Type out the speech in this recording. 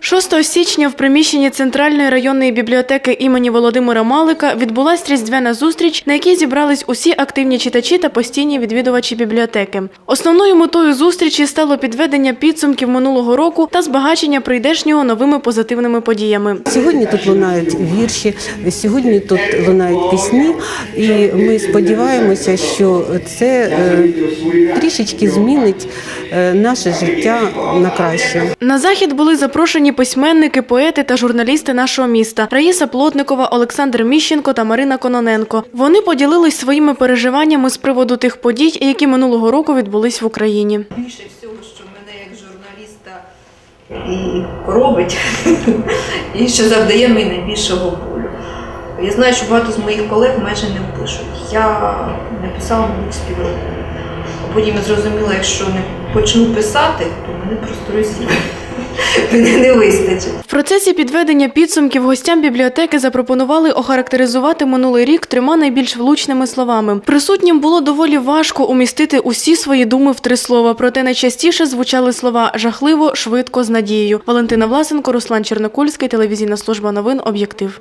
6 січня в приміщенні Центральної районної бібліотеки імені Володимира Малика відбулась різдвяна зустріч, на якій зібрались усі активні читачі та постійні відвідувачі бібліотеки. Основною метою зустрічі стало підведення підсумків минулого року та збагачення прийдешнього новими позитивними подіями. Сьогодні тут лунають вірші, сьогодні тут лунають пісні, і ми сподіваємося, що це е, трішечки змінить е, наше життя на краще. На захід були запрошені письменники, поети та журналісти нашого міста Раїса Плотникова, Олександр Міщенко та Марина Кононенко. Вони поділились своїми переживаннями з приводу тих подій, які минулого року відбулись в Україні. більше всього, що мене як журналіста і коробить, і що завдає мені найбільшого болю. Я знаю, що багато з моїх колег майже не пишуть. Я не писала мабуть з півроку. Потім я зрозуміла, якщо не почну писати, то мене просто розсіє. Не вистачить. В процесі підведення підсумків гостям бібліотеки запропонували охарактеризувати минулий рік трьома найбільш влучними словами. Присутнім було доволі важко умістити усі свої думи в три слова, проте найчастіше звучали слова жахливо, швидко, з надією. Валентина Власенко, Руслан Чернокульський, телевізійна служба новин, об'єктив.